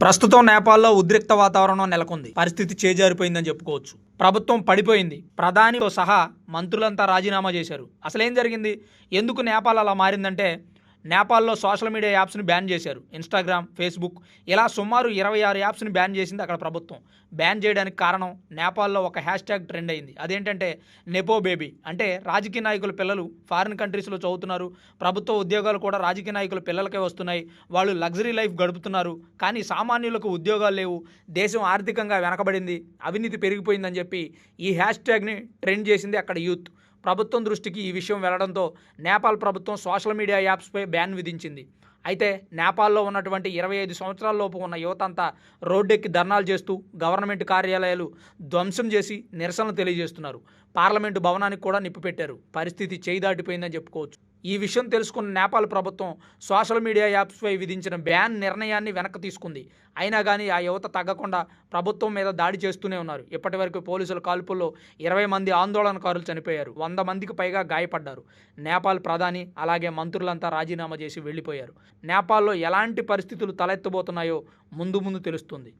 ప్రస్తుతం నేపాల్లో ఉద్రిక్త వాతావరణం నెలకొంది. పరిస్థితి చేజారిపోయిందని చెప్పుకోవచ్చు. ప్రభుత్వం పడిపోయింది. ప్రధానితో సహా మంత్రులంతా రాజీనామా చేశారు. అసలేం జరిగింది? ఎందుకు నేపాల్ అలా మారిందంటే నేపాల్లో సోషల్ మీడియా యాప్స్ని బ్యాన్ చేశారు. ఇన్స్టాగ్రామ్ ఫేస్బుక్ ఇలా సుమారు ఇరవై ఆరు యాప్స్ని బ్యాన్ చేసింది అక్కడ ప్రభుత్వం. బ్యాన్ చేయడానికి కారణం నేపాల్లో ఒక హ్యాష్ ట్యాగ్ ట్రెండ్ అయింది. అదేంటంటే నెపో బేబీ అంటే రాజకీయ నాయకుల పిల్లలు ఫారిన్ కంట్రీస్లో చదువుతున్నారు. ప్రభుత్వ ఉద్యోగాలు కూడా రాజకీయ నాయకుల పిల్లలకే వస్తున్నాయి. వాళ్ళు లగ్జరీ లైఫ్ గడుపుతున్నారు. కానీ సామాన్యులకు ఉద్యోగాలు లేవు. దేశం ఆర్థికంగా వెనకబడింది. అవినీతి పెరిగిపోయిందని చెప్పి ఈ హ్యాష్ ట్యాగ్ని ట్రెండ్ చేసింది అక్కడ యూత్. ప్రభుత్వం దృష్టికి ఈ విషయం వెళ్ళడంతో నేపాల్ ప్రభుత్వం సోషల్ మీడియా యాప్స్పై బ్యాన్ విధించింది. అయితే నేపాల్లో ఉన్నటువంటి ఇరవై ఐదు సంవత్సరాల లోపు ఉన్న యువత అంతా రోడ్డెక్కి ధర్నాలు చేస్తూ గవర్నమెంట్ కార్యాలయాలు ధ్వంసం చేసి నిరసనలు తెలియజేస్తున్నారు. పార్లమెంటు భవనానికి కూడా నిప్పు పెట్టారు పరిస్థితి చేయి దాటిపోయిందని చెప్పుకోవచ్చు. ఈ విషయం తెలుసుకున్న నేపాల్ ప్రభుత్వం సోషల్ మీడియా యాప్స్పై విధించిన బ్యాన్ నిర్ణయాన్ని వెనక్కి తీసుకుంది. అయినా కానీ ఆ యువత తగ్గకుండా ప్రభుత్వం మీద దాడి చేస్తూనే ఉన్నారు. ఇప్పటివరకు పోలీసుల కాల్పుల్లో ఇరవై మంది ఆందోళనకారులు చనిపోయారు. వంద మందికి పైగా గాయపడ్డారు. నేపాల్ ప్రధాని అలాగే మంత్రులంతా రాజీనామా చేసి వెళ్ళిపోయారు. నేపాల్లో ఎలాంటి పరిస్థితులు తలెత్తబోతున్నాయో ముందు ముందు తెలుస్తుంది.